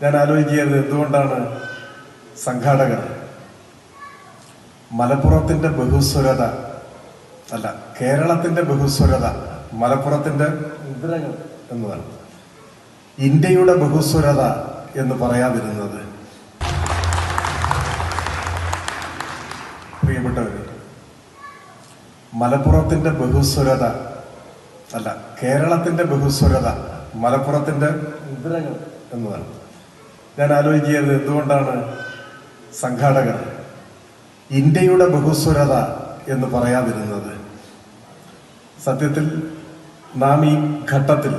ഞാൻ ആലോചിക്കുകയായിരുന്നു എന്തുകൊണ്ടാണ് സംഘാടകർ മലപ്പുറത്തിന്റെ ബഹുസ്വരത അല്ല കേരളത്തിന്റെ ബഹുസ്വരത മലപ്പുറത്തിന്റെ മുദ്രകൾ എന്നതാണ്. ഇന്ത്യയുടെ ബഹുസ്വരത എന്ന് പറയാതിരുന്നത്. പ്രിയപ്പെട്ടവരെ മലപ്പുറത്തിന്റെ ബഹുസ്വരത അല്ല കേരളത്തിന്റെ ബഹുസ്വരത മലപ്പുറത്തിന്റെ മുദ്രകൾ എന്നതാണ്. ഞാൻ ആലോചിക്കുന്നത് എന്തുകൊണ്ടാണ് സംഘാടകർ ഇന്ത്യയുടെ ബഹുസ്വരത എന്ന് പറയാതിരുന്നത്? സത്യത്തിൽ നാം ഈ ഘട്ടത്തിൽ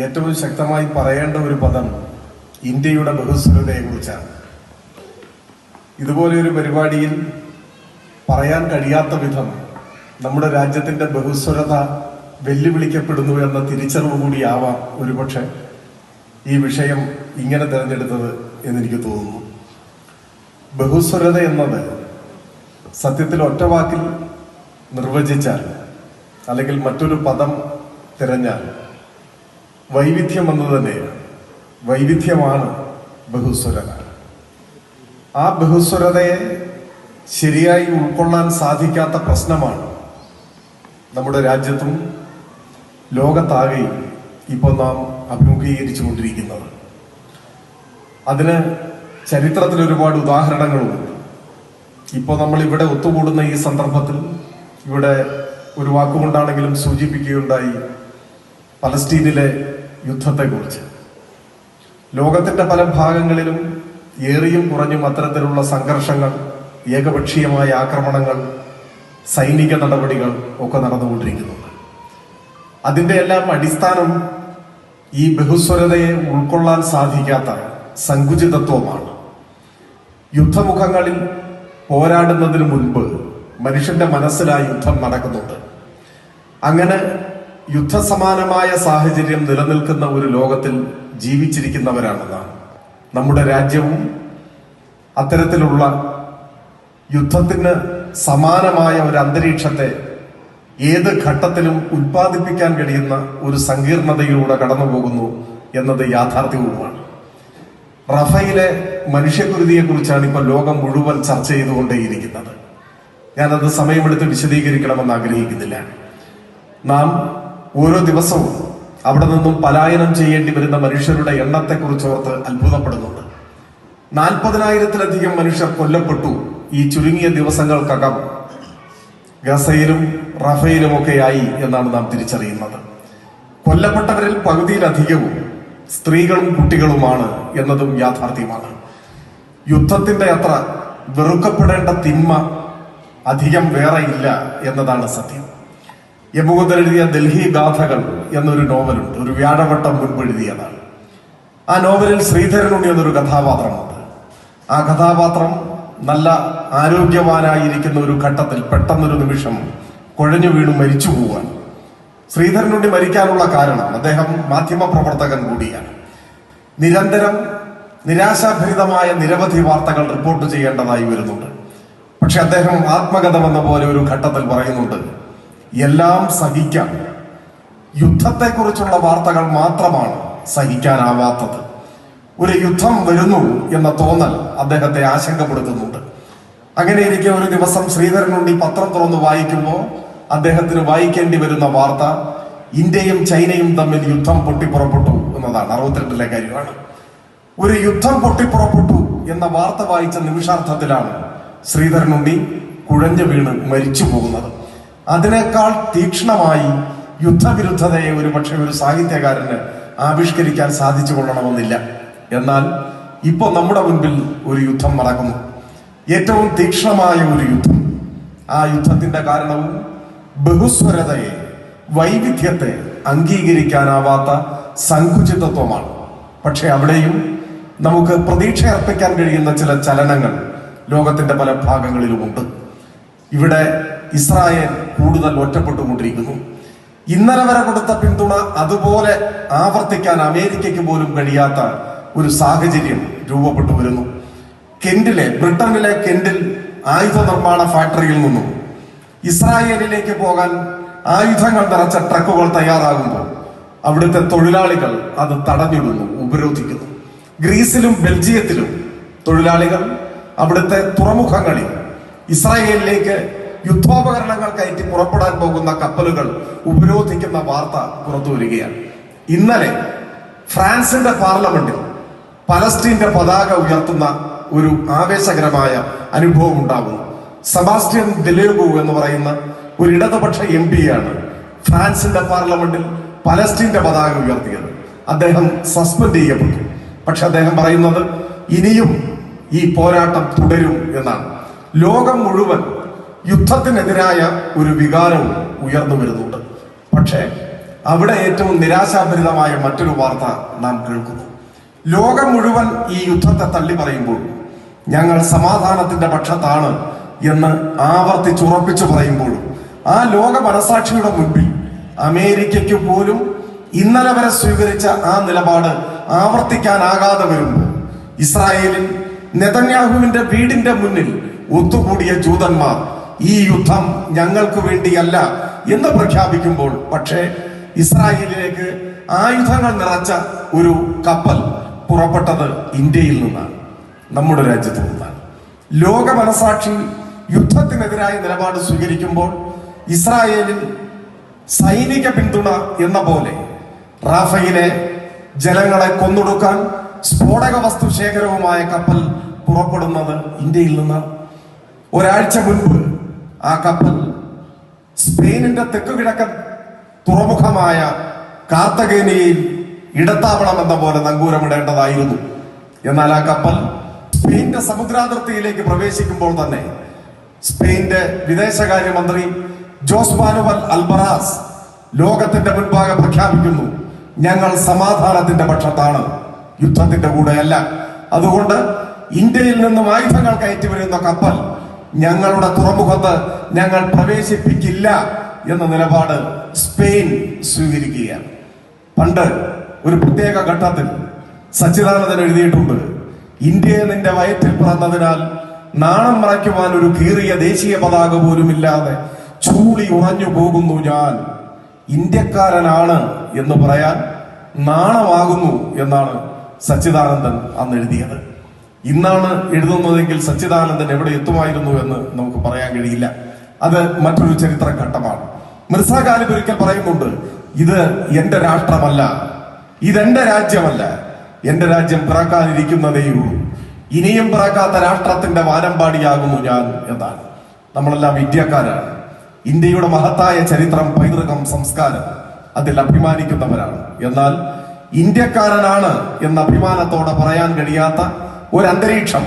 ഏറ്റവും ശക്തമായി പറയേണ്ട ഒരു പദം ഇന്ത്യയുടെ ബഹുസ്വരതയെ കുറിച്ചാണ് ഇതുപോലെ ഒരു പരിപാടിയിൽ പറയാൻ കഴിയാത്ത വിധം നമ്മുടെ രാജ്യത്തിന്റെ ബഹുസ്വരത വെല്ലുവിളിക്കപ്പെടുന്നു എന്ന തിരിച്ചറിവ് കൂടിയാവാം ഒരുപക്ഷെ ഈ വിഷയം ഇങ്ങനെ തിരഞ്ഞെടുത്തത് എന്നെനിക്ക് തോന്നുന്നു. ബഹുസ്വരത എന്നത് സത്യത്തിൽ ഒറ്റ വാക്കിൽ നിർവചിച്ചാൽ അല്ലെങ്കിൽ മറ്റൊരു പദം തിരഞ്ഞാൽ വൈവിധ്യം എന്ന് തന്നെയാണ്. വൈവിധ്യമാണ് ബഹുസ്വരത. ആ ബഹുസ്വരതയെ ശരിയായി ഉൾക്കൊള്ളാൻ സാധിക്കാത്ത പ്രശ്നമാണ് നമ്മുടെ രാജ്യത്തും ലോകത്താകെയും ഇപ്പോൾ നാം അഭിമുഖീകരിച്ചു കൊണ്ടിരിക്കുന്നത് അതിന് ചരിത്രത്തിൽ ഒരുപാട് ഉദാഹരണങ്ങളുണ്ട്. ഇപ്പോൾ നമ്മൾ ഇവിടെ ഒത്തുകൂടുന്ന ഈ സന്ദർഭത്തിൽ ഇവിടെ ഒരു വാക്കുകൊണ്ടാണെങ്കിലും സൂചിപ്പിക്കുകയുണ്ടായി പലസ്തീനിലെ യുദ്ധത്തെക്കുറിച്ച്. ലോകത്തിന്റെ പല ഭാഗങ്ങളിലും ഏറിയും കുറഞ്ഞും അത്തരത്തിലുള്ള സംഘർഷങ്ങൾ ഏകപക്ഷീയമായ ആക്രമണങ്ങൾ സൈനിക നടപടികൾ ഒക്കെ നടന്നുകൊണ്ടിരിക്കുന്നുണ്ട്. അതിന്റെ എല്ലാം അടിസ്ഥാനം ഈ ബഹുസ്വരതയെ ഉൾക്കൊള്ളാൻ സാധിക്കാത്ത സങ്കുചിതത്വമാണ്. യുദ്ധമുഖങ്ങളിൽ പോരാടുന്നതിന് മുൻപ് മനുഷ്യന്റെ മനസ്സിലായി യുദ്ധം നടക്കുന്നുണ്ട്. അങ്ങനെ യുദ്ധസമാനമായ സാഹചര്യം നിലനിൽക്കുന്ന ഒരു ലോകത്തിൽ ജീവിച്ചിരിക്കുന്നവരാണ് നമ്മുടെ രാജ്യവും അത്തരത്തിലുള്ള യുദ്ധത്തിന് സമാനമായ ഒരു അന്തരീക്ഷത്തെ ഏത് ഘട്ടത്തിലും ഉൽപ്പാദിപ്പിക്കാൻ കഴിയുന്ന ഒരു സങ്കീർണതയിലൂടെ കടന്നു പോകുന്നു എന്നത് യാഥാർത്ഥ്യവുമാണ്. റഫയിലെ മനുഷ്യകുരുതിയെ കുറിച്ചാണ് ഇപ്പോൾ ലോകം മുഴുവൻ ചർച്ച ചെയ്തുകൊണ്ടേയിരിക്കുന്നത്. ഞാനത് സമയമെടുത്ത് വിശദീകരിക്കണമെന്ന് ആഗ്രഹിക്കുന്നില്ല. നാം ഓരോ ദിവസവും അവിടെ നിന്നും പലായനം ചെയ്യേണ്ടി വരുന്ന മനുഷ്യരുടെ എണ്ണത്തെക്കുറിച്ച് ഓർത്ത് അത്ഭുതപ്പെടുന്നുണ്ട്. നാൽപ്പതിനായിരത്തിലധികം മനുഷ്യർ കൊല്ലപ്പെട്ടു ഈ ചുരുങ്ങിയ ദിവസങ്ങൾക്കകം. ഗസയിലും റഫയിലുമൊക്കെയായി എന്നാണ് നാം തിരിച്ചറിയുന്നത്. കൊല്ലപ്പെട്ടവരിൽ പകുതിയിലധികവും സ്ത്രീകളും കുട്ടികളുമാണ് എന്നതും യാഥാർത്ഥ്യമാണ്. യുദ്ധത്തിന്റെ അത്ര വെറുക്കപ്പെടേണ്ട തിന്മ അധികം വേറെ ഇല്ല എന്നതാണ് സത്യം. യമുകുന്ദൻ എഴുതിയ ഡൽഹി ഗാഥകൾ എന്നൊരു നോവലുണ്ട് ഒരു വ്യാഴവട്ടം മുൻപ് എഴുതിയതാണ്. ആ നോവലിൽ ശ്രീധരനുണ്ണി എന്നൊരു കഥാപാത്രമുണ്ട്. ആ കഥാപാത്രം നല്ല ആരോഗ്യവാനായിരിക്കുന്ന ഒരു ഘട്ടത്തിൽ പെട്ടെന്നൊരു നിമിഷം കുഴഞ്ഞു വീണു മരിച്ചു പോവാൻ ശ്രീധരനുണ്ണി മരിക്കാനുള്ള കാരണം അദ്ദേഹം മാധ്യമ പ്രവർത്തകൻ കൂടിയാണ്. നിരന്തരം നിരാശാഭരിതമായ നിരവധി വാർത്തകൾ റിപ്പോർട്ട് ചെയ്യേണ്ടതായി വരുന്നുണ്ട്. പക്ഷെ അദ്ദേഹം ആത്മഗതമെന്ന പോലെ ഒരു ഘട്ടത്തിൽ പറയുന്നുണ്ട് എല്ലാം സഹിക്കാം യുദ്ധത്തെക്കുറിച്ചുള്ള വാർത്തകൾ മാത്രമാണ് സഹിക്കാനാവാത്തത്. ഒരു യുദ്ധം വരുന്നു എന്ന തോന്നൽ അദ്ദേഹത്തെ ആശങ്കപ്പെടുത്തുന്നുണ്ട്. അങ്ങനെ ഇരിക്കെ ഒരു ദിവസം ശ്രീധരനുണ്ടി പത്രം തുറന്ന് വായിക്കുമ്പോൾ അദ്ദേഹത്തിന് വായിക്കേണ്ടി വരുന്ന വാർത്ത ഇന്ത്യയും ചൈനയും തമ്മിൽ യുദ്ധം പൊട്ടിപ്പുറപ്പെട്ടു എന്നതാണ്. അറുപത്തിരണ്ടിലെ കാര്യമാണ്. ഒരു യുദ്ധം പൊട്ടിപ്പുറപ്പെട്ടു എന്ന വാർത്ത വായിച്ച നിമിഷാർത്ഥത്തിലാണ് ശ്രീധരനുണ്ണി കുഴഞ്ഞു വീണ് മരിച്ചു പോകുന്നത്. അതിനേക്കാൾ തീക്ഷ്ണമായി യുദ്ധവിരുദ്ധതയെ ഒരു പക്ഷേ ഒരു സാഹിത്യകാരന് ആവിഷ്കരിക്കാൻ സാധിച്ചു കൊള്ളണമെന്നില്ല. എന്നാൽ ഇപ്പൊ നമ്മുടെ മുൻപിൽ ഒരു യുദ്ധം നടക്കുന്നു. ഏറ്റവും തീക്ഷ്ണമായ ഒരു യുദ്ധം. ആ യുദ്ധത്തിന്റെ കാരണവും ബഹുസ്വരതയെ വൈവിധ്യത്തെ അംഗീകരിക്കാനാവാത്ത സങ്കുചിതത്വമാണ്. പക്ഷെ അവിടെയും നമുക്ക് പ്രതീക്ഷ അർപ്പിക്കാൻ കഴിയുന്ന ചില ചലനങ്ങൾ ലോകത്തിന്റെ പല ഭാഗങ്ങളിലുമുണ്ട്. ഇവിടെ ഇസ്രായേൽ കൂടുതൽ ഒറ്റപ്പെട്ടുകൊണ്ടിരിക്കുന്നു. ഇന്നലെ വരെ കൊടുത്ത പിന്തുണ അതുപോലെ ആവർത്തിക്കാൻ അമേരിക്കയ്ക്ക് പോലും കഴിയാത്ത ഒരു സാഹചര്യം രൂപപ്പെട്ടു വരുന്നു. കെന്റിലെ ബ്രിട്ടനിലെ കെന്റിൽ ആയുധ നിർമ്മാണ ഫാക്ടറിയിൽ നിന്നും ഇസ്രായേലിലേക്ക് പോകാൻ ആയുധങ്ങൾ നിറച്ച ട്രക്കുകൾ തയ്യാറാകുമ്പോൾ അവിടുത്തെ തൊഴിലാളികൾ അത് തടഞ്ഞിടുന്നു ഉപരോധിക്കുന്നു. ഗ്രീസിലും ബെൽജിയത്തിലും തൊഴിലാളികൾ അവിടുത്തെ തുറമുഖങ്ങളിൽ ഇസ്രായേലിലേക്ക് യുദ്ധോപകരണങ്ങൾ കയറ്റി പുറപ്പെടാൻ പോകുന്ന കപ്പലുകൾ ഉപരോധിക്കുന്ന വാർത്ത പുറത്തു വരികയാണ്. ഇന്നലെ ഫ്രാൻസിന്റെ പാർലമെന്റിൽ പലസ്തീന്റെ പതാക ഉയർത്തുന്ന ഒരു ആവേശകരമായ അനുഭവം ഉണ്ടാകുന്നു. സെബാസ്റ്റ്യൻ ദിലേബു എന്ന് പറയുന്ന ഒരു ഇടതുപക്ഷ എം ആണ് ഫ്രാൻസിന്റെ പാർലമെന്റിൽ പലസ്തീന്റെ പതാക ഉയർത്തിയത്. അദ്ദേഹം സസ്പെൻഡ് ചെയ്യപ്പെട്ടു. പക്ഷെ അദ്ദേഹം പറയുന്നത് ഇനിയും ഈ പോരാട്ടം തുടരും എന്നാണ്. ലോകം മുഴുവൻ യുദ്ധത്തിനെതിരായ ഒരു വികാരവും ഉയർന്നു വരുന്നുണ്ട്. പക്ഷേ അവിടെ ഏറ്റവും നിരാശാഭരിതമായ മറ്റൊരു വാർത്ത നാം കേൾക്കുന്നു. ലോകം മുഴുവൻ ഈ യുദ്ധത്തെ തള്ളി പറയുമ്പോൾ ഞങ്ങൾ സമാധാനത്തിന്റെ പക്ഷത്താണ് എന്ന് ആവർത്തിച്ചുറപ്പിച്ചു പറയുമ്പോഴും ആ ലോക മനസാക്ഷിയുടെ മുൻപിൽ അമേരിക്കയ്ക്ക് പോലും ഇന്നലെ വരെ സ്വീകരിച്ച ആ നിലപാട് ആവർത്തിക്കാനാകാതെ വരുമ്പോൾ ഇസ്രായേലിൽ നെതന്യാഹുവിന്റെ വീടിന്റെ മുന്നിൽ ഒത്തുകൂടിയ ജൂതന്മാർ ഈ യുദ്ധം ഞങ്ങൾക്ക് വേണ്ടിയല്ല എന്ന് പ്രഖ്യാപിക്കുമ്പോൾ പക്ഷേ ഇസ്രായേലിലേക്ക് ആയുധങ്ങൾ നിറച്ച ഒരു കപ്പൽ പുറപ്പെട്ടത് ഇന്ത്യയിൽ നിന്നാണ് നമ്മുടെ രാജ്യത്ത് നിന്നാണ്. ലോക മനസാക്ഷി യുദ്ധത്തിനെതിരായ നിലപാട് സ്വീകരിക്കുമ്പോൾ ഇസ്രായേലിൽ സൈനിക പിന്തുണ എന്ന പോലെ റാഫയിലെ ജനങ്ങളെ കൊന്നൊടുക്കാൻ സ്ഫോടക വസ്തു ശേഖരവുമായ കപ്പൽ പുറപ്പെടുന്നത് ഇന്ത്യയിൽ നിന്ന്. ഒരാഴ്ച മുൻപ് ആ കപ്പൽ സ്പെയിനിന്റെ തെക്കു കിഴക്കൻ തുറമുഖമായ കാർത്തകേനിയിൽ ഇടത്താവളം എന്ന പോലെ നങ്കൂരമിടേണ്ടതായിരുന്നു. എന്നാൽ ആ കപ്പൽ സ്പെയിന്റെ സമുദ്രാതിർത്തിയിലേക്ക് പ്രവേശിക്കുമ്പോൾ തന്നെ സ്പെയിന്റെ വിദേശകാര്യമന്ത്രി ജോസ് മാനുവൽ അൽബറാസ് ലോകത്തിന്റെ മുൻപാകെ പ്രഖ്യാപിക്കുന്നു ഞങ്ങൾ സമാധാനത്തിന്റെ പക്ഷത്താണ് യുദ്ധത്തിന്റെ കൂടെയല്ല. അതുകൊണ്ട് ഇന്ത്യയിൽ നിന്നും ആയുധങ്ങൾ കയറ്റി വരുന്ന കപ്പൽ ഞങ്ങളുടെ തുറമുഖത്ത് ഞങ്ങൾ പ്രവേശിപ്പിക്കില്ല എന്ന നിലപാട് സ്പെയിൻ സ്വീകരിക്കുകയാണ്. പണ്ട് ഒരു പ്രത്യേക ഘട്ടത്തിൽ സച്ചിദാനന്ദൻ എഴുതിയിട്ടുണ്ട് ഇന്ത്യയെ നിന്റെ വയറ്റിൽ പിറന്നതിനാൽ നാണം മറയ്ക്കുവാൻ ഒരു കീറിയ ദേശീയ പതാക പോലുമില്ലാതെ ചൂളി ഉറഞ്ഞു പോകുന്നു ഞാൻ. ഇന്ത്യക്കാരനാണ് എന്ന് പറയാൻ നാണമാകുന്നു എന്നാണ് സച്ചിദാനന്ദൻ അന്ന് എഴുതിയത്. ഇന്നാണ് എഴുതുന്നതെങ്കിൽ സച്ചിദാനന്ദൻ എവിടെ എത്തുമായിരുന്നു എന്ന് നമുക്ക് പറയാൻ കഴിയില്ല. അത് മറ്റൊരു ചരിത്ര ഘട്ടമാണ് മിർസ ഒരിക്കൽ പറയുന്നുണ്ട് ഇത് എന്റെ രാഷ്ട്രമല്ല. ഇതെന്റെ രാജ്യമല്ല. എന്റെ രാജ്യം പിറക്കാനിരിക്കുന്നതേയുള്ളൂ. ഇനിയും പിറക്കാത്ത രാഷ്ട്രത്തിന്റെ വാനമ്പാടിയാകുന്നു ഞാൻ? എന്നാണ് നമ്മളെല്ലാം ഇന്ത്യക്കാരാണ് ഇന്ത്യയുടെ മഹത്തായ ചരിത്രം പൈതൃകം സംസ്കാരം അതിൽ അഭിമാനിക്കുന്നവരാണ്. എന്നാൽ ഇന്ത്യക്കാരനാണ് എന്ന അഭിമാനത്തോടെ പറയാൻ കഴിയാത്ത ഒരു അന്തരീക്ഷം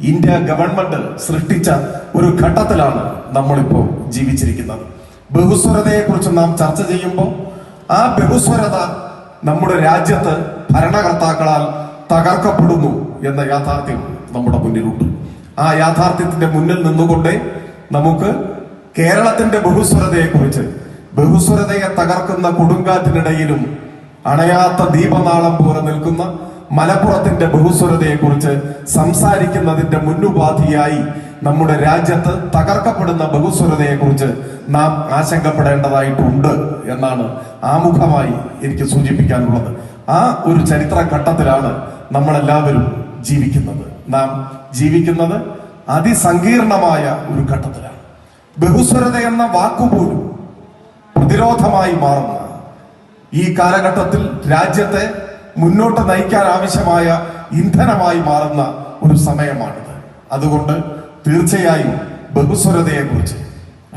ഇന്ത്യ ഗവൺമെന്റ് സൃഷ്ടിച്ച ഒരു ഘട്ടത്തിലാണ് നമ്മളിപ്പോൾ ജീവിച്ചിരിക്കുന്നത്. ബഹുസ്വരതയെ കുറിച്ച് നാം ചർച്ച ചെയ്യുമ്പോൾ ആ ബഹുസ്വരത നമ്മുടെ രാജ്യത്ത് ഭരണകർത്താക്കളാൽ തകർക്കപ്പെടുന്നു എന്ന യാഥാർത്ഥ്യം നമ്മുടെ മുന്നിലുണ്ട്. ആ യാഥാർത്ഥ്യത്തിന്റെ മുന്നിൽ നിന്നുകൊണ്ട് നമുക്ക് കേരളത്തിന്റെ ബഹുസ്വരതയെക്കുറിച്ച് ബഹുസ്വരതയെ തകർക്കുന്ന കൊടുങ്കാറ്റിനിടയിലും അണയാത്ത ദീപനാളം പോലെ നിൽക്കുന്ന മലപ്പുറത്തിന്റെ ബഹുസ്വരതയെക്കുറിച്ച് സംസാരിക്കുന്നതിന്റെ മുന്നുപാധിയായി നമ്മുടെ രാജ്യത്ത് തകർക്കപ്പെടുന്ന ബഹുസ്വരതയെക്കുറിച്ച് നാം ആശങ്കപ്പെടേണ്ടതായിട്ടുണ്ട് എന്നാണ് ആമുഖമായി എനിക്ക് സൂചിപ്പിക്കാനുള്ളത്. ആ ഒരു ചരിത്ര ഘട്ടത്തിലാണ് നമ്മളെല്ലാവരും ജീവിക്കുന്നത്. നാം ജീവിക്കുന്നത് അതിസങ്കീർണമായ ഒരു ഘട്ടത്തിലാണ്. ബഹുസ്വരത എന്ന വാക്കുപോലും പ്രതിരോധമായി മാറുന്ന ഈ കാലഘട്ടത്തിൽ രാജ്യത്തെ മുന്നോട്ട് നയിക്കാൻ ആവശ്യമായ ഇന്ധനമായി മാറുന്ന ഒരു സമയമാണിത്. അതുകൊണ്ട് തീർച്ചയായും ബഹുസ്വരതയെക്കുറിച്ച്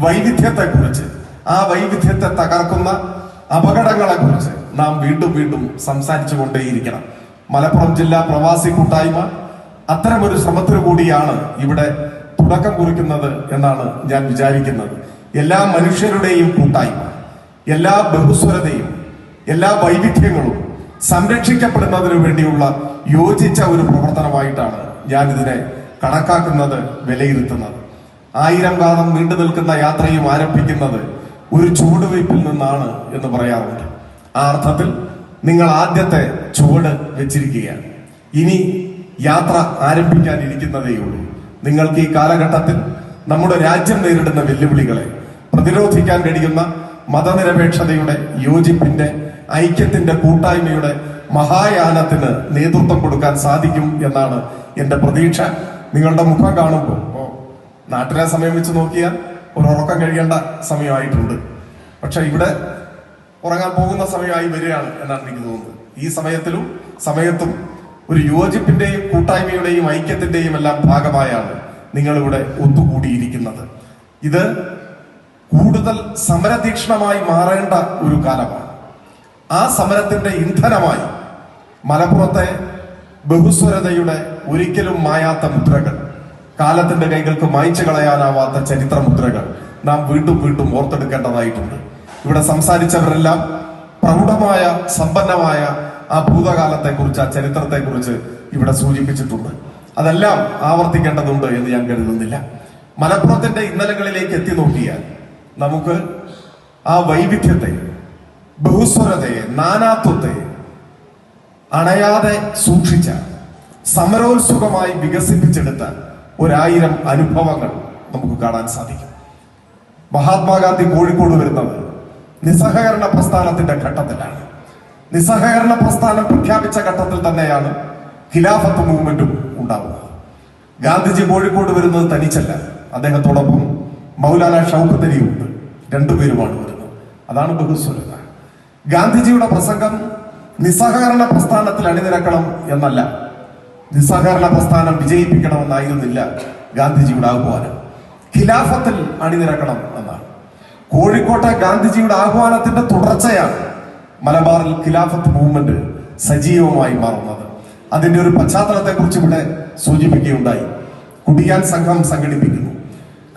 വൈവിധ്യത്തെക്കുറിച്ച് ആ വൈവിധ്യത്തെ തകർക്കുന്ന അപകടങ്ങളെ കുറിച്ച് നാം വീണ്ടും വീണ്ടും സംസാരിച്ചു കൊണ്ടേയിരിക്കണം. മലപ്പുറം ജില്ലാ പ്രവാസി കൂട്ടായ്മ അത്തരമൊരു ശ്രമത്തിനു കൂടിയാണ് ഇവിടെ തുടക്കം കുറിക്കുന്നത് എന്നാണ് ഞാൻ വിചാരിക്കുന്നത്. എല്ലാ മനുഷ്യരുടെയും കൂട്ടായ്മ എല്ലാ ബഹുസ്വരതയും എല്ലാ വൈവിധ്യങ്ങളും സംരക്ഷിക്കപ്പെടുന്നതിനു വേണ്ടിയുള്ള യോജിച്ച ഒരു പ്രവർത്തനമായിട്ടാണ് ഞാൻ ഇതിനെ കണക്കാക്കുന്നത് വിലയിരുത്തുന്നത്. ആയിരം കാലം നീണ്ടു നിൽക്കുന്ന യാത്രയും ആരംഭിക്കുന്നത് ഒരു ചൂടുവയ്പിൽ നിന്നാണ് എന്ന് പറയാറുണ്ട്. ആ അർത്ഥത്തിൽ നിങ്ങൾ ആദ്യത്തെ ചുവട് വെച്ചിരിക്കുകയാണ്. ഇനി യാത്ര ആരംഭിക്കാനിരിക്കുന്നതേയുള്ളൂ നിങ്ങൾക്ക് ഈ കാലഘട്ടത്തിൽ നമ്മുടെ രാജ്യം നേരിടുന്ന വെല്ലുവിളികളെ പ്രതിരോധിക്കാൻ കഴിയുന്ന മതനിരപേക്ഷതയുടെ യോജിപ്പിന്റെ ഐക്യത്തിന്റെ കൂട്ടായ്മയുടെ മഹായാനത്തിന് നേതൃത്വം കൊടുക്കാൻ സാധിക്കും എന്നാണ് എന്റെ പ്രതീക്ഷ. നിങ്ങളുടെ മുഖം കാണുമ്പോൾ നാട്ടിലെ സമയം വെച്ച് നോക്കിയാൽ ഒരു ഉറക്കം കഴിയേണ്ട സമയമായിട്ടുണ്ട്. പക്ഷെ ഇവിടെ ഉറങ്ങാൻ പോകുന്ന സമയമായി വരികയാണ് എന്നാണ് എനിക്ക് തോന്നുന്നത്. ഈ സമയത്തിലും സമയത്തും ഒരു യോജിപ്പിന്റെയും കൂട്ടായ്മയുടെയും ഐക്യത്തിന്റെയും എല്ലാം ഭാഗമായാണ് നിങ്ങളിവിടെ ഒത്തുകൂടിയിരിക്കുന്നത്. ഇത് കൂടുതൽ സമരതീക്ഷണമായി മാറേണ്ട ഒരു കാലമാണ്. ആ സമരത്തിന്റെ ഇന്ധനമായി മലപ്പുറത്തെ ബഹുസ്വരതയുടെ ഒരിക്കലും മായാത്ത മുദ്രകൾ കാലത്തിന്റെ കൈകൾക്ക് മായ്ച്ചു കളയാനാവാത്ത ചരിത്ര മുദ്രകൾ നാം വീണ്ടും വീണ്ടും ഓർത്തെടുക്കേണ്ടതായിട്ടുണ്ട്. ഇവിടെ സംസാരിച്ചവരെല്ലാം പ്രൗഢമായ സമ്പന്നമായ ആ ഭൂതകാലത്തെ കുറിച്ച് ആ ചരിത്രത്തെ കുറിച്ച് ഇവിടെ സൂചിപ്പിച്ചിട്ടുണ്ട്. അതെല്ലാം ആവർത്തിക്കേണ്ടതുണ്ട് എന്ന് ഞാൻ കരുതുന്നില്ല. മലപ്പുറത്തിന്റെ ഇന്നലകളിലേക്ക് എത്തി നോക്കിയാൽ നമുക്ക് ആ വൈവിധ്യത്തെ ബഹുസ്വരതയെ നാനാത്വത്തെ അണയാതെ സൂക്ഷിച്ച സമരോത്സുകമായി വികസിപ്പിച്ചെടുത്ത ഒരായിരം അനുഭവങ്ങൾ നമുക്ക് കാണാൻ സാധിക്കും. മഹാത്മാഗാന്ധി കോഴിക്കോട് വരുന്നത് നിസ്സഹകരണ പ്രസ്ഥാനത്തിന്റെ ഘട്ടത്തിലാണ്. നിസ്സഹകരണ പ്രസ്ഥാനം പ്രഖ്യാപിച്ച ഘട്ടത്തിൽ തന്നെയാണ് ഖിലാഫത്ത് മൂവ്മെന്റും ഉണ്ടാവുന്നത് ഗാന്ധിജി കോഴിക്കോട് വരുന്നത് തനിച്ചല്ല. അദ്ദേഹത്തോടൊപ്പം മൗലാന അലിയുണ്ട്. രണ്ടുപേരുമാണ് വരുന്നത്. അതാണ് ബഹുസ്വരത. ഗാന്ധിജിയുടെ പ്രസംഗം നിസ്സഹകരണ പ്രസ്ഥാനത്തിൽ അണിനിരക്കണം എന്നല്ല. നിസ്സഹകരണ പ്രസ്ഥാനം വിജയിപ്പിക്കണമെന്നായിരുന്നില്ല ഗാന്ധിജിയുടെ ആഹ്വാനം. ഖിലാഫത്തിൽ അണിനിരക്കണം എന്നാണ്. കോഴിക്കോട്ടെ ഗാന്ധിജിയുടെ ആഹ്വാനത്തിന്റെ തുടർച്ചയാണ് മലബാറിൽ ഖിലാഫത്ത് മൂവ്മെന്റ് സജീവമായി മാറുന്നത്. അതിന്റെ ഒരു പശ്ചാത്തലത്തെ കുറിച്ച് ഇവിടെ സൂചിപ്പിക്കുകയുണ്ടായി. കുടിയാൻ സംഘം സംഘടിപ്പിക്കുന്നു.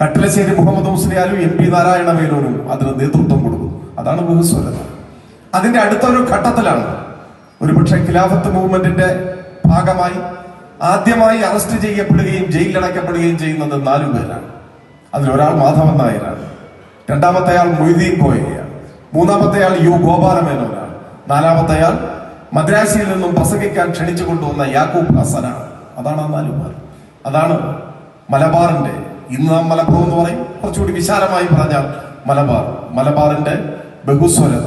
കട്ടിലശ്ശേരി മുഹമ്മദ് മുസ്ലിയാലും എം പി നാരായണ മേനോനും അതിന് നേതൃത്വം കൊടുക്കും അതാണ് ബഹുസ്വരത അതിന്റെ അടുത്ത ഒരു ഘട്ടത്തിലാണ് ഒരുപക്ഷെ ഖിലാഫത്ത് മൂവ്മെന്റിന്റെ ഭാഗമായി ആദ്യമായി അറസ്റ്റ് ചെയ്യപ്പെടുകയും ജയിലിലടയ്ക്കപ്പെടുകയും ചെയ്യുന്നത് നാലു പേരാണ്. അതിലൊരാൾ മാധവൻ നായരാണ്. രണ്ടാമത്തെ ആൾ മൊയ്തീൻ കോയയാണ് മൂന്നാമത്തെ ആൾ യു ഗോപാലമേനോനാണ് നാലാമത്തെ ആൾ മദ്രാസിയിൽ നിന്നും പ്രസംഗിക്കാൻ ക്ഷണിച്ചു കൊണ്ടുവന്ന യാക്കൂബ് ഹസനാണ്. അതാണ് ആ നാലു പേർ. അതാണ് മലബാറിന്റെ ഇന്ന് നാം മലപ്പുറം എന്ന് പറയും. കുറച്ചുകൂടി വിശാലമായി പറഞ്ഞാൽ മലബാർ. മലബാറിന്റെ ബഹുസ്വരത.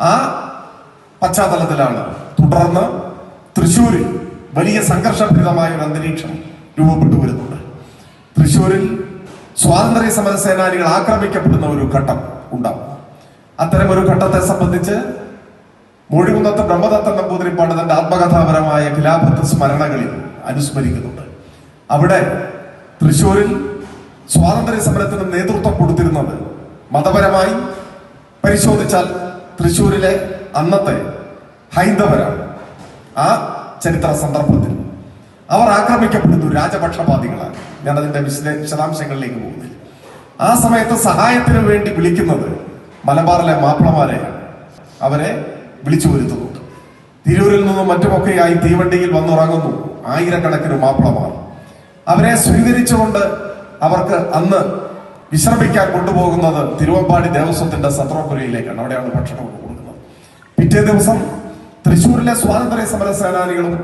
ആ പശ്ചാത്തലത്തിലാണ് തുടർന്ന് തൃശ്ശൂരിൽ വലിയ സംഘർഷഭരിതമായ ഒരു അന്തരീക്ഷം രൂപപ്പെട്ടു വരുന്നുണ്ട് തൃശ്ശൂരിൽ സ്വാതന്ത്ര്യ സമര സേനാനികൾ ആക്രമിക്കപ്പെടുന്ന ഒരു ഘട്ടം ഉണ്ടാവും. അത്തരം ഒരു ഘട്ടത്തെ സംബന്ധിച്ച് മൊഴികുന്നത്ത് ബ്രഹ്മദത്ത നമ്പൂതിരി തന്റെ ആത്മകഥാപരമായ ഖിലാഫത്ത് സ്മരണകളിൽ അനുസ്മരിക്കുന്നുണ്ട്. അവിടെ തൃശ്ശൂരിൽ സ്വാതന്ത്ര്യ സമരത്തിന് നേതൃത്വം കൊടുത്തിരുന്നത് മതപരമായി പരിശോധിച്ചാൽ തൃശ്ശൂരിലെ അന്നത്തെ ഹൈന്ദവരാണ് ആ ചരിത്ര സന്ദർഭത്തിൽ. അവർ ആക്രമിക്കപ്പെടുന്നു രാജപക്ഷപാതികളാണ് ഞാൻ അതിന്റെ വിശദ വിശദാംശങ്ങളിലേക്ക് പോകുന്നില്ല ആ സമയത്ത് സഹായത്തിന് വേണ്ടി വിളിക്കുന്നത് മലബാറിലെ മാപ്പിളമാരെ അവരെ വിളിച്ചു വരുത്തുന്നുണ്ട് തിരൂരിൽ നിന്നും മറ്റുമൊക്കെയായി തീവണ്ടിയിൽ വന്നുറങ്ങുന്നു ആയിരക്കണക്കിന് മാപ്പിളമാർ. അവരെ സ്വീകരിച്ചുകൊണ്ട് അവർക്ക് അന്ന് വിശ്രമിക്കാൻ കൊണ്ടുപോകുന്നത് തിരുവമ്പാടി ദേവസ്വത്തിന്റെ സത്രോപുരയിലേക്കാണ് അവിടെയാണ് ഭക്ഷണം കൊടുക്കുന്നത്. പിറ്റേ ദിവസം തൃശ്ശൂരിലെ സ്വാതന്ത്ര്യ സമര സേനാനികളും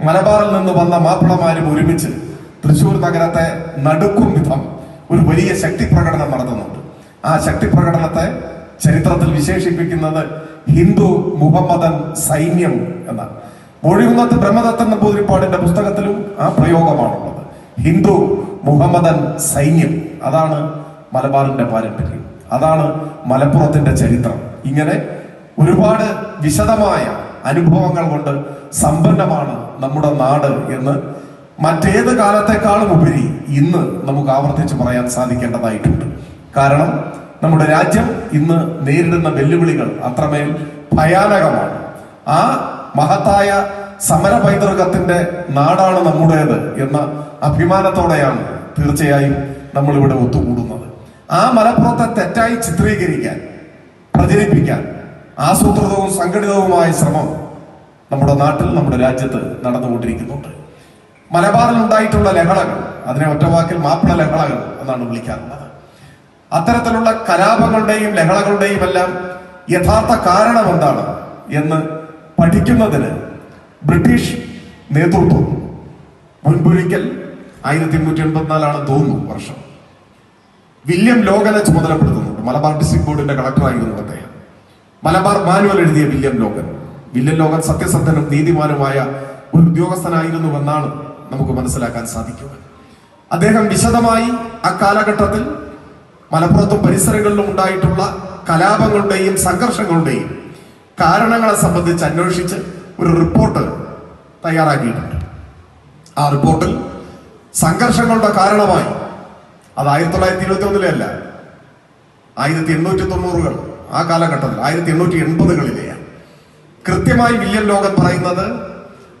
മലബാറിൽ നിന്ന് വന്ന മാപ്പിളമാരും ഒരുമിച്ച് തൃശ്ശൂർ നഗരത്തെ നടുക്കും വിധം ഒരു വലിയ ശക്തി പ്രകടനം നടത്തുന്നുണ്ട്. ആ ശക്തി പ്രകടനത്തെ ചരിത്രത്തിൽ വിശേഷിപ്പിക്കുന്നത് ഹിന്ദു മുഹമ്മദൻ സൈന്യം എന്നാണ്. മൊഴികുന്നത്ത് ബ്രഹ്മദത്തൻ നമ്പൂതിരിപ്പാടിന്റെ പുസ്തകത്തിലും ആ പ്രയോഗമാണുള്ളത്. ഹിന്ദു മുഹമ്മദൻ സൈന്യം. അതാണ് മലബാറിന്റെ പാരമ്പര്യം. അതാണ് മലപ്പുറത്തിന്റെ ചരിത്രം. ഇങ്ങനെ ഒരുപാട് വിശദമായ അനുഭവങ്ങൾ കൊണ്ട് സമ്പന്നമാണ് നമ്മുടെ നാട് എന്ന് മറ്റേത് കാലത്തെക്കാളും ഉപരി ഇന്ന് നമുക്ക് ആവർത്തിച്ച് പറയാൻ സാധിക്കേണ്ടതായിട്ടുണ്ട്. കാരണം നമ്മുടെ രാജ്യം ഇന്ന് നേരിടുന്ന വെല്ലുവിളികൾ അത്രമേൽ ഭയാനകമാണ്. ആ മഹത്തായ സമര പൈതൃകത്തിന്റെ നാടാണ് നമ്മുടേത് എന്ന അഭിമാനത്തോടെയാണ് തീർച്ചയായും നമ്മളിവിടെ ഒത്തുകൂടുന്നത്. ആ മലപ്പുറത്തെ തെറ്റായി ചിത്രീകരിക്കാൻ പ്രചരിപ്പിക്കാൻ ആസൂത്രിതവും സംഘടിതവുമായ ശ്രമം നമ്മുടെ നാട്ടിൽ നമ്മുടെ രാജ്യത്ത് നടന്നുകൊണ്ടിരിക്കുന്നുണ്ട്. മലബാറിൽ ഉണ്ടായിട്ടുള്ള ലഹളകൾ അതിനെ ഒറ്റവാക്കിൽ മാപ്പിള ലഹളകൾ എന്നാണ് വിളിക്കാറുള്ളത്. അത്തരത്തിലുള്ള കലാപങ്ങളുടെയും ലഹളകളുടെയും എല്ലാം യഥാർത്ഥ കാരണം എന്താണ് എന്ന് പഠിക്കുന്നതിന് ബ്രിട്ടീഷ് നേതൃത്വം മുൻപൊരിക്കൽ ആയിരത്തി എണ്ണൂറ്റി എൺപത്തിനാലാണ് തോന്നുന്നു വർഷം. വില്യം ലോകനെ ചുമതലപ്പെടുത്തുന്നുണ്ട്. മലബാർ ഡിസ്ട്രിക്ട് ബോർഡിന്റെ കളക്ടറായിരുന്നു അദ്ദേഹം. മലബാർ മാനുവൽ എഴുതിയ വില്യം ലോകൻ വില്യം ലോകൻ സത്യസന്ധനും നീതിമാനുമായ ഒരു ഉദ്യോഗസ്ഥനായിരുന്നു എന്നാണ് നമുക്ക് മനസ്സിലാക്കാൻ സാധിക്കുക. അദ്ദേഹം വിശദമായി ആ കാലഘട്ടത്തിൽ മലപ്പുറത്തും പരിസരങ്ങളിലും ഉണ്ടായിട്ടുള്ള കലാപങ്ങളുടെയും സംഘർഷങ്ങളുടെയും കാരണങ്ങളെ സംബന്ധിച്ച് അന്വേഷിച്ച് ഒരു റിപ്പോർട്ട് തയ്യാറാക്കിയിട്ടുണ്ട്. ആ റിപ്പോർട്ടിൽ സംഘർഷങ്ങളുടെ കാരണമായി അത് ആയിരത്തി തൊള്ളായിരത്തി ഇരുപത്തി ഒന്നിലെ അല്ല ആയിരത്തി എണ്ണൂറ്റി തൊണ്ണൂറുകൾ ആ കാലഘട്ടത്തിൽ ആയിരത്തി എണ്ണൂറ്റി എൺപതുകളിലെയാണ് കൃത്യമായി വില്യം ലോകൻ പറയുന്നത്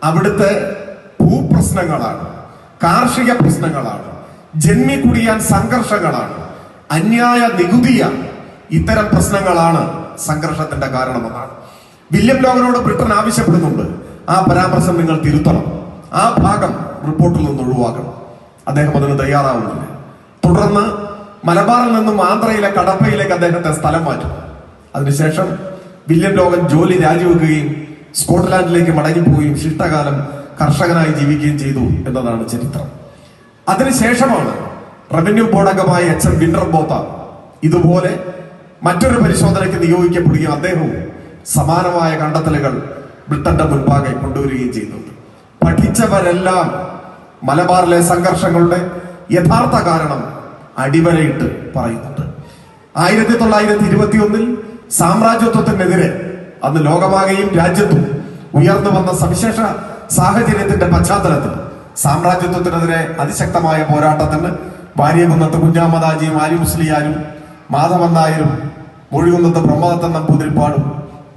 അവിടുത്തെ ഭൂപ്രശ്നങ്ങളാണ് കാർഷിക പ്രശ്നങ്ങളാണ് ജന്മി കുടിയാൻ സംഘർഷങ്ങളാണ് അന്യായ നികുതിയാണ് ഇത്തരം പ്രശ്നങ്ങളാണ് സംഘർഷത്തിന്റെ കാരണമെന്നാണ്. വില്യം ലോകനോട് ബ്രിട്ടൻ ആവശ്യപ്പെടുന്നുണ്ട് ആ പരാമർശം നിങ്ങൾ തിരുത്തണം ആ ഭാഗം റിപ്പോർട്ടിൽ നിന്ന് ഒഴിവാക്കണം. അദ്ദേഹം അതിന് തയ്യാറാവുന്നില്ല. തുടർന്ന് മലബാറിൽ നിന്നും ആന്ധ്രയിലെ കടപ്പയിലേക്ക് അദ്ദേഹത്തെ സ്ഥലം മാറ്റും. അതിനുശേഷം വില്യം ലോകൻ ജോലി രാജിവെക്കുകയും സ്കോട്ട്ലാൻഡിലേക്ക് മടങ്ങിപ്പോവുകയും ശിഷ്ടകാലം കർഷകനായി ജീവിക്കുകയും ചെയ്തു എന്നതാണ് ചരിത്രം. അതിനുശേഷമാണ് റവന്യൂ ബോർഡ് അംഗമായ എച്ച് എം വിന്റർ ബോത്ത ഇതുപോലെ മറ്റൊരു പരിശോധനയ്ക്ക് നിയോഗിക്കപ്പെടുകയും അദ്ദേഹവും സമാനമായ കണ്ടെത്തലുകൾ ബ്രിട്ടന്റെ മുൻപാകെ കൊണ്ടുവരികയും ചെയ്യുന്നുണ്ട് പഠിച്ചവരെല്ലാം മലബാറിലെ സംഘർഷങ്ങളുടെ യഥാർത്ഥ കാരണം അടിവരയിട്ട് പറയുന്നുണ്ട്. ആയിരത്തി തൊള്ളായിരത്തി ഇരുപത്തി ഒന്നിൽ സാമ്രാജ്യത്വത്തിനെതിരെ അന്ന് ലോകമാകെയും രാജ്യത്തും ഉയർന്നു വന്ന സവിശേഷ സാഹചര്യത്തിന്റെ പശ്ചാത്തലത്തിൽ സാമ്രാജ്യത്വത്തിനെതിരെ അതിശക്തമായ പോരാട്ടത്തിന് വാര്യകുന്നത്ത് കുഞ്ഞാമദാജിയും ആലി മുസ്ലിയാരും മാധവൻ നായരും മൊഴികുന്നത്ത് ബ്രഹ്മദത്തൻ നമ്പൂതിരിപ്പാടും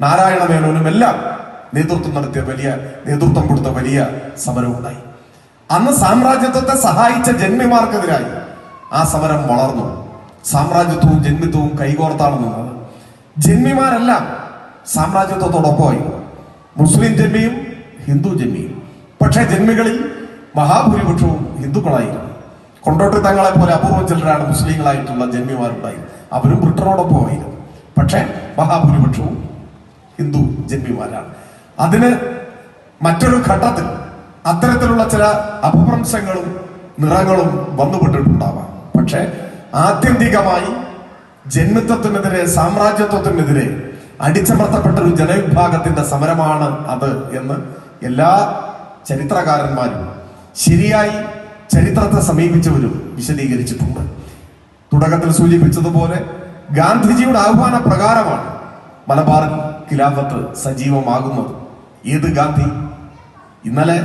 നാരായണ മേനോനും എല്ലാം നേതൃത്വം നടത്തിയ വലിയ നേതൃത്വം കൊടുത്ത വലിയ സമരമുണ്ടായി അന്ന് സാമ്രാജ്യത്വത്തെ സഹായിച്ച ജന്മിമാർക്കെതിരായി ആ സമരം വളർന്നു. സാമ്രാജ്യത്വവും ജന്മിത്വവും കൈകോർത്താണ് നിന്നത് ജന്മിമാരെല്ലാം സാമ്രാജ്യത്വത്തോടൊപ്പമായി. മുസ്ലിം ജന്മിയും ഹിന്ദു ജന്മിയും. പക്ഷേ ജന്മികളിൽ മഹാഭൂരിപക്ഷവും ഹിന്ദുക്കളായിരുന്നു. കൊണ്ടോട്ടി തങ്ങളെ പോലെ അപൂർവം ചിലരാണ് മുസ്ലിങ്ങളായിട്ടുള്ള ജന്മിമാരുണ്ടായി. അവരും ബ്രിട്ടനോടൊപ്പമായിരുന്നു. പക്ഷേ മഹാഭൂരിപക്ഷവും ഹിന്ദു ജന്മിമാരാണ്. അതിന് മറ്റൊരു ഘട്ടത്തിൽ അത്തരത്തിലുള്ള ചില അപഭ്രംശങ്ങളും നിറങ്ങളും വന്നുപെട്ടിട്ടുണ്ടാവാം. പക്ഷേ ആത്യന്തികമായി ജന്മിത്വത്തിനെതിരെ സാമ്രാജ്യത്വത്തിനെതിരെ അടിച്ചമർത്തപ്പെട്ട ഒരു ജനവിഭാഗത്തിന്റെ സമരമാണ് അത് എന്ന് എല്ലാ ചരിത്രകാരന്മാരും ശരിയായി ചരിത്രത്തെ സമീപിച്ചവരും വിശദീകരിച്ചിട്ടുണ്ട്. തുടക്കത്തിൽ സൂചിപ്പിച്ചതുപോലെ ഗാന്ധിജിയുടെ ആഹ്വാന പ്രകാരമാണ് മലബാറിൽ ഖിലാഫത്ത് സജീവമാകുന്നത്. ഏത് ഗാന്ധി? ഇന്നലെ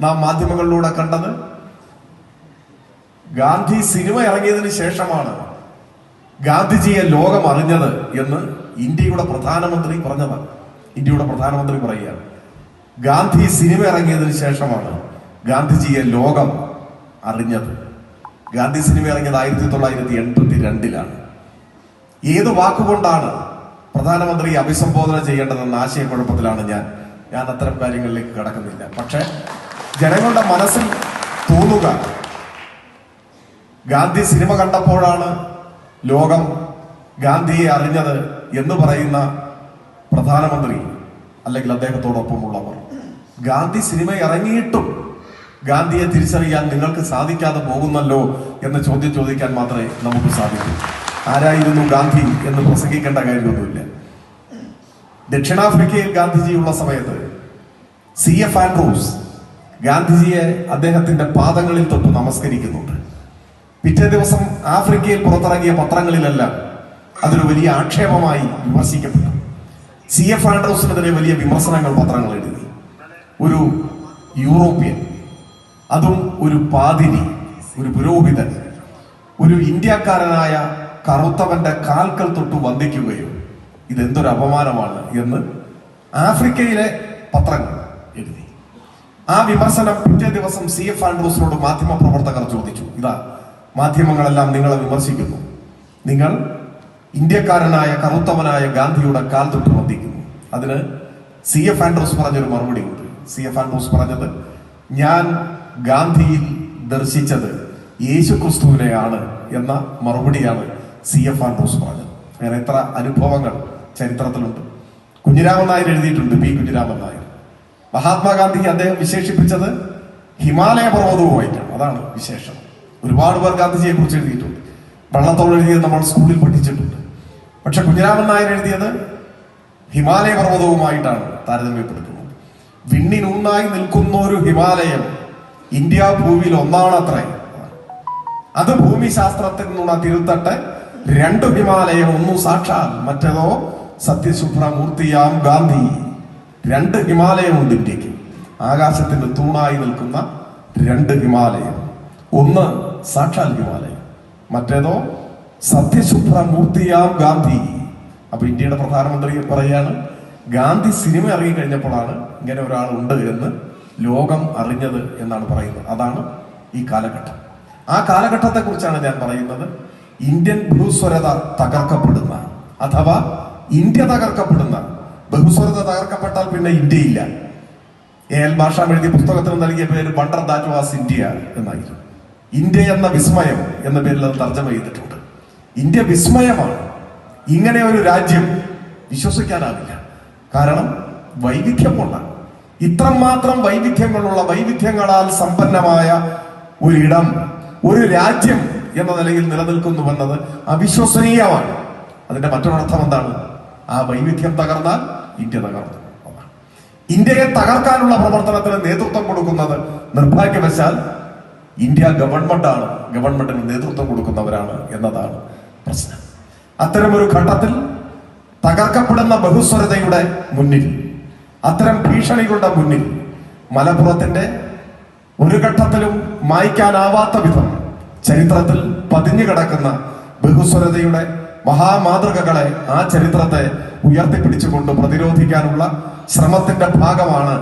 നാം മാധ്യമങ്ങളിലൂടെ കണ്ടത് ഗാന്ധി സിനിമ ഇറങ്ങിയതിന് ശേഷമാണ് ഗാന്ധിജിയെ ലോകം അറിഞ്ഞത് എന്ന് ഇന്ത്യയുടെ പ്രധാനമന്ത്രി പറഞ്ഞതാണ് ഇന്ത്യയുടെ പ്രധാനമന്ത്രി പറയുകയാണ്. ഗാന്ധി സിനിമ ഇറങ്ങിയതിന് ശേഷമാണ് ഗാന്ധിജിയെ ലോകം അറിഞ്ഞത്. ഗാന്ധി സിനിമ ഇറങ്ങിയത് ആയിരത്തി തൊള്ളായിരത്തി എൺപത്തി രണ്ടിലാണ് ഏത് വാക്കുകൊണ്ടാണ് പ്രധാനമന്ത്രി അഭിസംബോധന ചെയ്യേണ്ടതെന്ന ആശയക്കുഴപ്പത്തിലാണ് ഞാൻ. ഞാൻ അത്തരം കാര്യങ്ങളിലേക്ക് കടക്കുന്നില്ല. പക്ഷേ ജനങ്ങളുടെ മനസ്സിൽ തോന്നുക ഗാന്ധി സിനിമ കണ്ടപ്പോഴാണ് ലോകം ഗാന്ധിയെ അറിഞ്ഞത് എന്ന് പറയുന്ന പ്രധാനമന്ത്രി അല്ലെങ്കിൽ അദ്ദേഹത്തോടൊപ്പമുള്ളവർ. ഗാന്ധി സിനിമ ഇറങ്ങിയിട്ടും ഗാന്ധിയെ തിരിച്ചറിയാൻ നിങ്ങൾക്ക് സാധിക്കാതെ പോകുന്നല്ലോ എന്ന ചോദ്യം ചോദിക്കാൻ മാത്രമേ നമുക്ക് സാധിക്കൂ. ആരായിരുന്നു ഗാന്ധി എന്ന് പ്രസംഗിക്കേണ്ട കാര്യമൊന്നുമില്ല. ദക്ഷിണാഫ്രിക്കയിൽ ഗാന്ധിജിയുള്ള സമയത്ത് സി എഫ് ആൻഡ്രൂസ് ഗാന്ധിജിയെ അദ്ദേഹത്തിന്റെ പാദങ്ങളിൽ തൊട്ട് നമസ്കരിക്കുന്നുണ്ട്. പിറ്റേ ദിവസം ആഫ്രിക്കയിൽ പുറത്തിറങ്ങിയ പത്രങ്ങളിലെല്ലാം അതൊരു വലിയ ആക്ഷേപമായി വിമർശിക്കപ്പെട്ടു. സി എഫ് ആൻഡ്രോസിനെതിരെ വലിയ വിമർശനങ്ങൾ പത്രങ്ങൾ എഴുതി. ഒരു യൂറോപ്യൻ അതും ഒരു പാതിരി ഒരു പുരോഹിതൻ ഒരു ഇന്ത്യക്കാരനായ കറുത്തവന്റെ കാൽക്കൽ തൊട്ട് വന്ദിക്കുകയും ഇതെന്തൊരു അപമാനമാണ് എന്ന് ആഫ്രിക്കയിലെ പത്രങ്ങൾ എഴുതി. ആ വിമർശനം പിറ്റേ ദിവസം സി എഫ് ആൻഡ്രൂസിനോട് മാധ്യമ പ്രവർത്തകർ ചോദിച്ചു. ഇതാ മാധ്യമങ്ങളെല്ലാം നിങ്ങളെ വിമർശിക്കുന്നു. നിങ്ങൾ ഇന്ത്യക്കാരനായ കറുത്തവനായ ഗാന്ധിയുടെ കാൽ തൊട്ട് വന്ദിക്കുന്നു. അതിന് സി എഫ് ആൻഡ്രൂസ് പറഞ്ഞൊരു മറുപടി ഉണ്ട്. സി എഫ് ആൻഡ്രൂസ് പറഞ്ഞത് ഞാൻ ഗാന്ധിയിൽ ദർശിച്ചത് യേശു ക്രിസ്തുവിനെയാണ് എന്ന മറുപടിയാണ് സി എഫ് ആൻഡ്രൂസ് പറഞ്ഞത്. അങ്ങനെ എത്ര അനുഭവങ്ങൾ ചരിത്രത്തിലുണ്ട്. കുഞ്ഞിരാമൻ നായർ എഴുതിയിട്ടുണ്ട് പി. കുഞ്ഞിരാമൻ നായർ. മഹാത്മാഗാന്ധി അദ്ദേഹം വിശേഷിപ്പിച്ചത് ഹിമാലയ പർവതവുമായിട്ടാണ്. അതാണ് വിശേഷം ഒരുപാട് പേർ ഗാന്ധിജിയെ കുറിച്ച് എഴുതിയിട്ടുണ്ട്. വള്ളത്തോൾ എഴുതിയത് നമ്മൾ സ്കൂളിൽ പഠിച്ചിട്ടുണ്ട്. പക്ഷെ കുഞ്ഞിരാമൻ നായർ എഴുതിയത് ഹിമാലയ പർവതവുമായിട്ടാണ് താരതമ്യപ്പെടുത്തുന്നത്. വിണ്ണിനൂന്നായി നിൽക്കുന്ന ഒരു ഹിമാലയം ഇന്ത്യ ഭൂമിയിൽ ഒന്നാണത്രേ. അത് ഭൂമിശാസ്ത്രത്തിൽ നിന്നുള്ള തിരുത്തട്ടെ. രണ്ടു ഹിമാലയം ഒന്നു സാക്ഷാൽ മറ്റേതോ സത്യശുഭ്രമൂർത്തിയാം ഗാന്ധി. രണ്ട് ഹിമാലയം ഉണ്ട് ഇന്ത്യയ്ക്ക്. ആകാശത്തിന്റെ തൂണായി നിൽക്കുന്ന രണ്ട് ഹിമാലയം. ഒന്ന് സാക്ഷാൽ ഹിമാലയം മറ്റേതോ സത്യശുദ്ധ മൂർത്തിയാം ഗാന്ധി. അപ്പൊ ഇന്ത്യയുടെ പ്രധാനമന്ത്രി പറയാണ് ഗാന്ധി സിനിമ ഇറങ്ങി കഴിഞ്ഞപ്പോഴാണ് ഇങ്ങനെ ഒരാൾ ഉണ്ട് എന്ന് ലോകം അറിഞ്ഞത് എന്നാണ് പറയുന്നത്. അതാണ് ഈ കാലഘട്ടം. ആ കാലഘട്ടത്തെ കുറിച്ചാണ് ഞാൻ പറയുന്നത്. ഇന്ത്യൻ ഭൂസ്വരത തകർക്കപ്പെടുന്ന അഥവാ ഇന്ത്യ തകർക്കപ്പെടുന്ന ബഹുസ്വരത തകർക്കപ്പെട്ടാൽ പിന്നെ ഇന്ത്യയില്ല. എ എൽ ഭാഷ എഴുതിയ പുസ്തകത്തിന് നൽകിയ പേര് വണ്ടർ ദാറ്റ് വാസ് ഇന്ത്യ എന്നായിരുന്നു. ഇന്ത്യ എന്ന വിസ്മയം എന്ന പേരിൽ അത് തർജമ ചെയ്തിട്ടുണ്ട്. ഇന്ത്യ വിസ്മയമാണ്. ഇങ്ങനെ ഒരു രാജ്യം വിശ്വസിക്കാനാവില്ല. കാരണം വൈവിധ്യമുള്ള ഇത്രമാത്രം വൈവിധ്യങ്ങളുള്ള വൈവിധ്യങ്ങളാൽ സമ്പന്നമായ ഒരിടം ഒരു രാജ്യം എന്ന നിലയിൽ നിലനിൽക്കുന്നുവെന്നത് അവിശ്വസനീയമാണ്. അതിന്റെ മറ്റൊരർത്ഥം എന്താണ്? ആ വൈവിധ്യം തകർന്നാൽ ഇന്ത്യ തകർന്നു ഇന്ത്യയെ തകർക്കാനുള്ള പ്രവർത്തനത്തിന് നേതൃത്വം കൊടുക്കുന്നത് നിർഭാഗ്യവശാൽ ഇന്ത്യ ഗവൺമെന്റാണ് ഗവൺമെന്റിന് നേതൃത്വം കൊടുക്കുന്നവരാണ് എന്നതാണ് പ്രശ്നം. അത്തരമൊരു ഘട്ടത്തിൽ തകർക്കപ്പെടുന്ന ബഹുസ്വരതയുടെ മുന്നിൽ അത്തരം ഭീഷണികളുടെ മുന്നിൽ മലപ്പുറത്തിന്റെ ഒരു ഘട്ടത്തിലും മായ്ക്കാനാവാത്ത വിധം ചരിത്രത്തിൽ പതിഞ്ഞു കിടക്കുന്ന ബഹുസ്വരതയുടെ മഹാമാതൃകകളെ ആ ചരിത്രത്തെ ഉയർത്തിപ്പിടിച്ചുകൊണ്ട് പ്രതിരോധിക്കാനുള്ള ശ്രമത്തിന്റെ ഭാഗമാണ്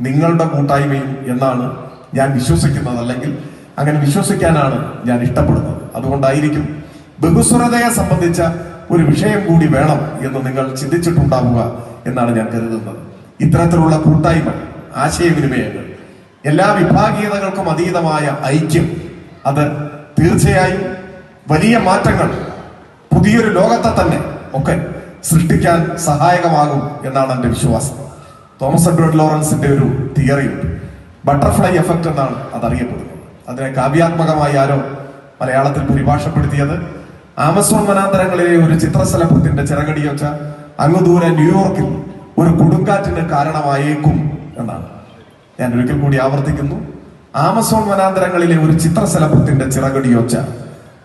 നിങ്ങളുടെ കൂട്ടായ്മയും എന്നാണ് ഞാൻ വിശ്വസിക്കുന്നത് അല്ലെങ്കിൽ അങ്ങനെ വിശ്വസിക്കാനാണ് ഞാൻ ഇഷ്ടപ്പെടുന്നത്. അതുകൊണ്ടായിരിക്കും ബഹുസ്വരതയെ സംബന്ധിച്ച ഒരു വിഷയം കൂടി വേണം എന്ന് നിങ്ങൾ ചിന്തിച്ചിട്ടുണ്ടാവുക എന്നാണ് ഞാൻ കരുതുന്നത്. ഇത്തരത്തിലുള്ള കൂട്ടായ്മ ആശയവിനിമയങ്ങൾ എല്ലാ വിഭാഗീയതകൾക്കും അതീതമായ ഐക്യം അത് തീർച്ചയായും വലിയ മാറ്റങ്ങൾ പുതിയൊരു ലോകത്തെ തന്നെ ഒക്കെ സൃഷ്ടിക്കാൻ സഹായകമാകും എന്നാണ് എന്റെ വിശ്വാസം. തോമസ് എഡ്വേർഡ് ലോറൻസിന്റെ ഒരു തിയറിയുണ്ട്. ബട്ടർഫ്ലൈ എഫക്റ്റ് എന്നാണ് അതറിയപ്പെടുന്നത്. അതിനെ കാവ്യാത്മകമായി ആരോ മലയാളത്തിൽ പരിഭാഷപ്പെടുത്തിയത്. ആമസോൺ വനാന്തരങ്ങളിലെ ഒരു ചിത്രശലഭത്തിന്റെ ചിറകടിയൊച്ച അങ്ങ് ദൂരെ ന്യൂയോർക്കിൽ ഒരു കൊടുങ്കാറ്റിന് കാരണമായേക്കും എന്നാണ്. ഞാൻ ഒരിക്കൽ കൂടി ആവർത്തിക്കുന്നു. ആമസോൺ വനാന്തരങ്ങളിലെ ഒരു ചിത്രശലഭത്തിന്റെ ചിറകടിയൊച്ച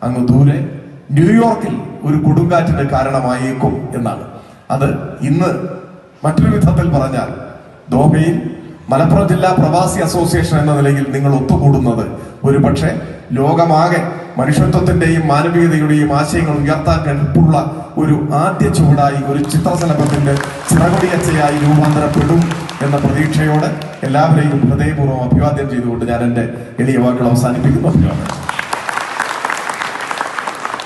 അങ്ങ് ദൂരെ ന്യൂയോർക്കിൽ ഒരു കൊടുങ്കാറ്റിന് കാരണമായേക്കും എന്നാണ്. അത് ഇന്ന് മറ്റൊരു വിധത്തിൽ പറഞ്ഞാൽ ദോഹയിൽ മലപ്പുറം ജില്ലാ പ്രവാസി അസോസിയേഷൻ എന്ന നിലയിൽ നിങ്ങൾ ഒത്തുകൂടുന്നത് ഒരു പക്ഷേ ലോകമാകെ മനുഷ്യത്വത്തിന്റെയും മാനവികതയുടെയും ആശയങ്ങൾ ഉയർത്താൻ കെൽപ്പുള്ള ഒരു ആദ്യ ചുവടായി ഒരു ചിത്രശലഭത്തിന്റെ ചിറകുടിയച്ചയായി രൂപാന്തരപ്പെടും എന്ന പ്രതീക്ഷയോടെ എല്ലാവരെയും ഹൃദയപൂർവം അഭിവാദ്യം ചെയ്തുകൊണ്ട് ഞാൻ എന്റെ എളിയ വാക്കുകൾ അവസാനിപ്പിക്കുന്നു.